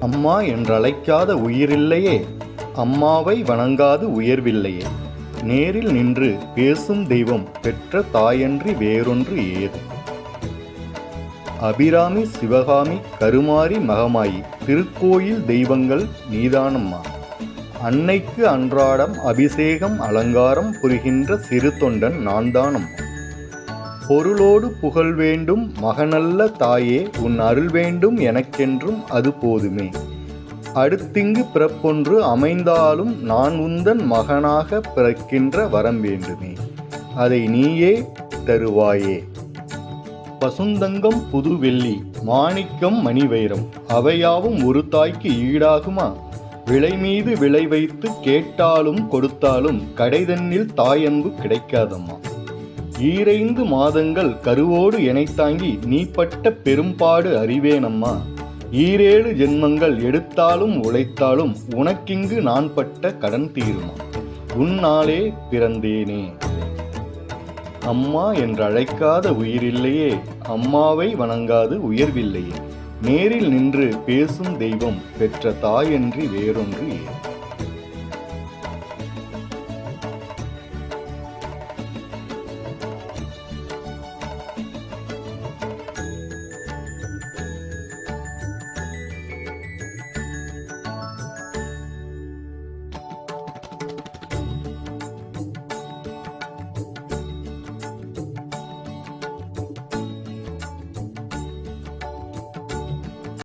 அம்மா என்றழைக்காத உயிரில்லையே. அம்மாவை வணங்காது உயர்வில்லையே. நேரில் நின்று பேசும் தெய்வம் பெற்ற தாயன்றி வேறொன்று ஏது? அபிராமி சிவகாமி கருமாரி மகமாயி திருக்கோயில் தெய்வங்கள் நீதானம்மா. அன்னைக்கு அன்றாடம் அபிஷேகம் அலங்காரம் புரிகின்ற சிறு தொண்டன் நான்தானம்மா. பொருளோடு புகழ் வேண்டும் மகனல்ல தாயே உன் அருள் வேண்டும் எனக்கென்றும் அது போதுமே. அடுத்திங்கு பிறப்பொன்று அமைந்தாலும் நான் உந்தன் மகனாக பிறக்கின்ற வரம் வேண்டுமே. அதை நீயே தருவாயே. பசுந்தங்கம் புது வெள்ளி மாணிக்கம் மணிவைரம் அவையாவும் ஒரு தாய்க்கு ஈடாகுமா? விலை மீது விலை வைத்து கேட்டாலும் கொடுத்தாலும் கடைதன்னில் தாயன்பு கிடைக்காதம்மா. ஈரைந்து மாதங்கள் கருவோடு எனை தாங்கி நீப்பட்ட பெரும்பாடு அறிவேனம்மா. ஈரேழு ஜென்மங்கள் எடுத்தாலும் உழைத்தாலும் உனக்கிங்கு நான் பட்ட கடன் தீருமா. உன்னாலே பிறந்தேனே. அம்மா என்றழைக்காத உயிரில்லையே அம்மாவை வணங்காது உயர்வில்லையே. நேரில் நின்று பேசும் தெய்வம் பெற்ற தாயன்றி வேறொன்று ஏன்?